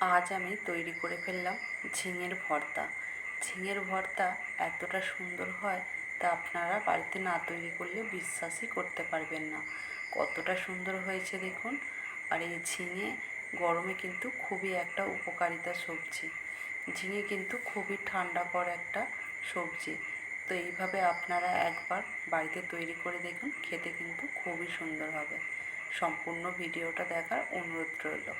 আজ আমি তৈরি করে ফেললাম ঝিঙের ভর্তা। ঝিঙের ভর্তা এতটা সুন্দর হয় তা আপনারা বাড়িতে না তৈরি করলে বিশ্বাসই করতে পারবেন না। কতটা সুন্দর হয়েছে দেখুন। আর এই ঝিঙে গরমে কিন্তু খুবই একটা উপকারিতা সবজি। ঝিঙে কিন্তু খুবই ঠান্ডাকর একটা সবজি। তো এইভাবে আপনারা একবার বাড়িতে তৈরি করে দেখুন, খেতে কিন্তু খুবই সুন্দর হবে। সম্পূর্ণ ভিডিওটা দেখার অনুরোধ রইল।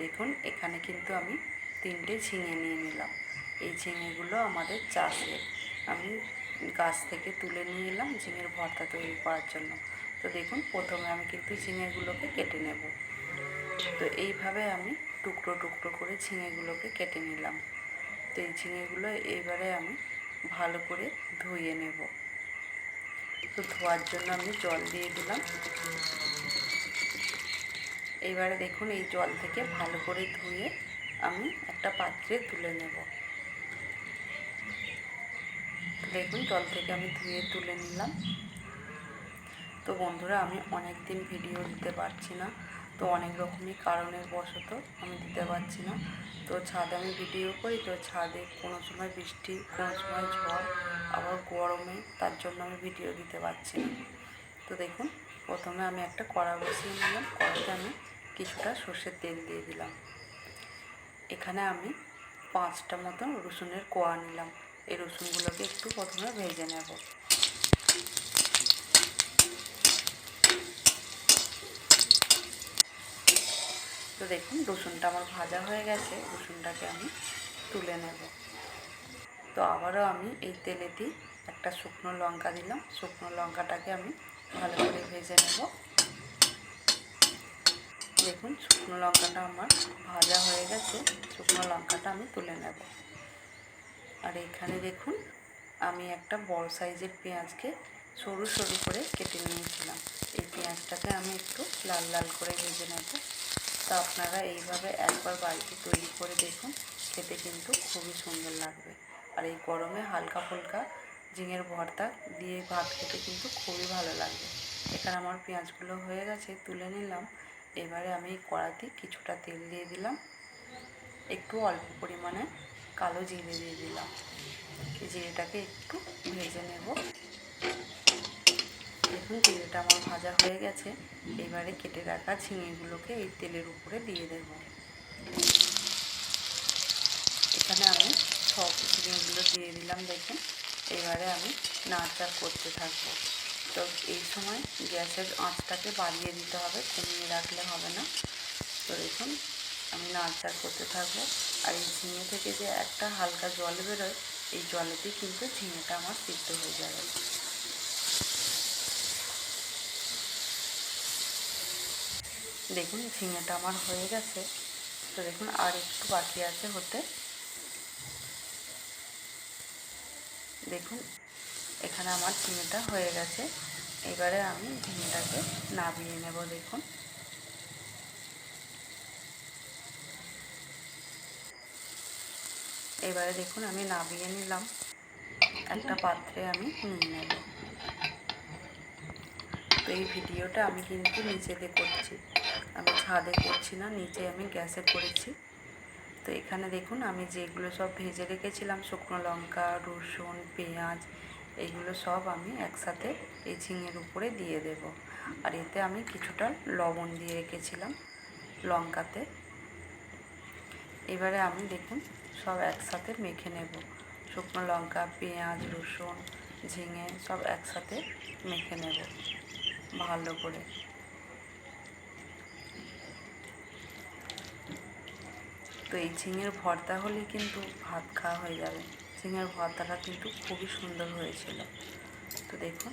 দেখুন, এখানে কিন্তু আমি তিনটে ঝিঙে নিয়ে নিলাম। এই ঝিঙেগুলো আমাদের চাষের আমি গাছ থেকে তুলে নিয়ে এলাম ঝিঙের ভর্তা তৈরি করার জন্য। তো দেখুন, প্রথমে আমি কিন্তু ঝিঙেগুলোকে কেটে নেব। তো এইভাবে আমি টুকরো টুকরো করে ঝিঙেগুলোকে কেটে নিলাম। তো এই ঝিঙেগুলো এবারে আমি ভালো করে ধুয়ে নেব। তো ধোয়ার জন্য আমি জল দিয়ে দিলাম। এইবারে দেখুন এই জল থেকে ভালো করে ধুয়ে আমি একটা পাত্রে তুলে নেব। দেখুন জল থেকে আমি ধুয়ে তুলে নিলাম। তো বন্ধুরা, আমি অনেক দিন ভিডিও দিতে পারছি না, তো অনেক রকমই কারণের বশত আমি দিতে পারছি না। তো ছাদে আমি ভিডিও করি, তো ছাদে কোনো সময় বৃষ্টি, কোনো সময় ঝড়, আবার গরমে তার জন্য আমি ভিডিও দিতে পারছি না। তো দেখুন, প্রথমে আমি একটা কড়া বসিয়ে নিলাম, কড়াতে আমি কিছুটা সর্ষের তেল দিয়ে দিলাম। এখানে আমি পাঁচটা মতন রসুনের কোয়া নিলাম। এই রসুনগুলোকে একটু প্রথমে ভেজে নেব। তো দেখুন, রসুনটা আমার ভাজা হয়ে গেছে। রসুনটাকে আমি তুলে নেব। তো আবারও আমি এই তেলেতেই একটা শুকনো লঙ্কা দিলাম। শুকনো লঙ্কাটাকে আমি ভালো করে ভেজে নেব। দেখুন, শুকনো লঙ্কাটা আমার ভাজা হয়ে গেছে। শুকনো লঙ্কাটা আমি তুলে নেব। আর এখানে দেখুন, আমি একটা বড় সাইজের পেঁয়াজকে সরু সরু করে কেটে নিয়েছিলাম। এই পেঁয়াজটাকে আমি একটু লাল লাল করে ভেজে নেব। তা আপনারা এইভাবে একবার বাড়িতে তৈরি করে দেখুন, খেতে কিন্তু খুবই সুন্দর লাগবে। আর এই গরমে হালকা ফুলকা ঝিঙের ভর্তা দিয়ে ভাত খেতে কিন্তু খুবই ভালো লাগবে। এখানে আমার পেঁয়াজগুলো হয়ে গেছে, তুলে নিলাম। এবারে আমি কড়াতে কিছুটা তেল দিয়ে দিলাম। একটু অল্প পরিমাণে কালো জিরে দিয়ে দিলাম। জিরেটাকে একটু ভেজে নেব। দেখুন জিরেটা আমার ভাজা হয়ে গেছে। এবারে কেটে রাখা ঝিঙেগুলোকে এই তেলের উপরে দিয়ে দেব। এখানে আমি সব ঝিঙেগুলো দিয়ে দিলাম, দেখুন। এবারে আমি নাড়চাড় করতে থাকব। তো এই সময় গ্যাসের আঁচটাকে বাড়িয়ে দিতে হবে, কমিয়ে রাখলে হবে না। তো দেখুন, আমি নাড়চাড় করতে থাকব। আর এই ঝিঙে থেকে যে একটা হালকা জল বেরোয়, এই জলেতেই কিন্তু ঝিঙেটা আমার সিদ্ধ হয়ে যাবে। দেখুন, ঝিঙেটা আমার হয়ে গেছে। তো দেখুন, আর একটু বাকি আছে হতে। দেখুন এখানে আমার ঝিঙেটা হয়ে গেছে। এবারে আমি ঝিঙেটাকে নাবিয়ে নেব, দেখুন। এবারে দেখুন, আমি নাবিয়ে নিলাম। একটা পাত্রে আমি নিয়ে নেব। তো এই ভিডিওটা আমি কিন্তু নিচেতে করছি। আমি ছাদে করছি না, নিচে আমি গ্যাসে করেছি। তো এখানে দেখুন, আমি যেগুলো সব ভেজে রেখেছিলাম, শুকনো লঙ্কা, রসুন, পেঁয়াজ এইগুলো সব আমি একসাথে এই ঝিঙের উপরে দিয়ে দেব। আর এতে আমি কিছুটা লবণ দিয়ে রেখেছিলাম লঙ্কাতে। এবারে আমি দেখুন সব একসাথে মেখে নেব। শুকনো লঙ্কা, পেঁয়াজ, রসুন, ঝিঙে সব একসাথে মেখে নেব ভালো করে। তো এই ঝিঙের ভর্তা হলে কিন্তু ভাত খাওয়া হয়ে যাবে। ঝিঙের ভর্তাটা কিন্তু খুবই সুন্দর হয়েছিল। তো দেখুন,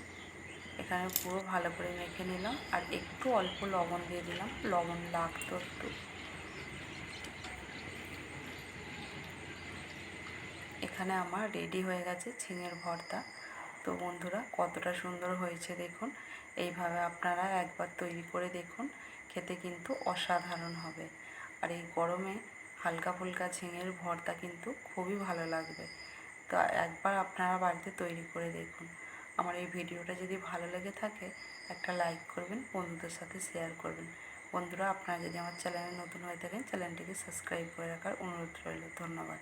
এখানে পুরো ভালো করে মেখে নিলাম আর একটু অল্প লবণ দিয়ে দিলাম। লবণ লাগতো একটু। এখানে আমার রেডি হয়ে গেছে ঝিঙের ভর্তা। তো বন্ধুরা, কতটা সুন্দর হয়েছে দেখুন। এইভাবে আপনারা একবার তৈরি করে দেখুন, খেতে কিন্তু অসাধারণ হবে। আর এই গরমে হালকা ফুলকা ঝিঙের ভর্তা কিন্তু খুবই ভালো লাগবে। তো একবার আপনারা বাড়িতে তৈরি করে দেখুন। আমার এই ভিডিওটা যদি ভালো লেগে থাকে, একটা লাইক করবেন, বন্ধুদের সাথে শেয়ার করবেন। বন্ধুরা, আপনারা যদি আমার চ্যানেলে নতুন হয়ে থাকেন চ্যানেলটিকে সাবস্ক্রাইব করে রাখার অনুরোধ রইল। ধন্যবাদ।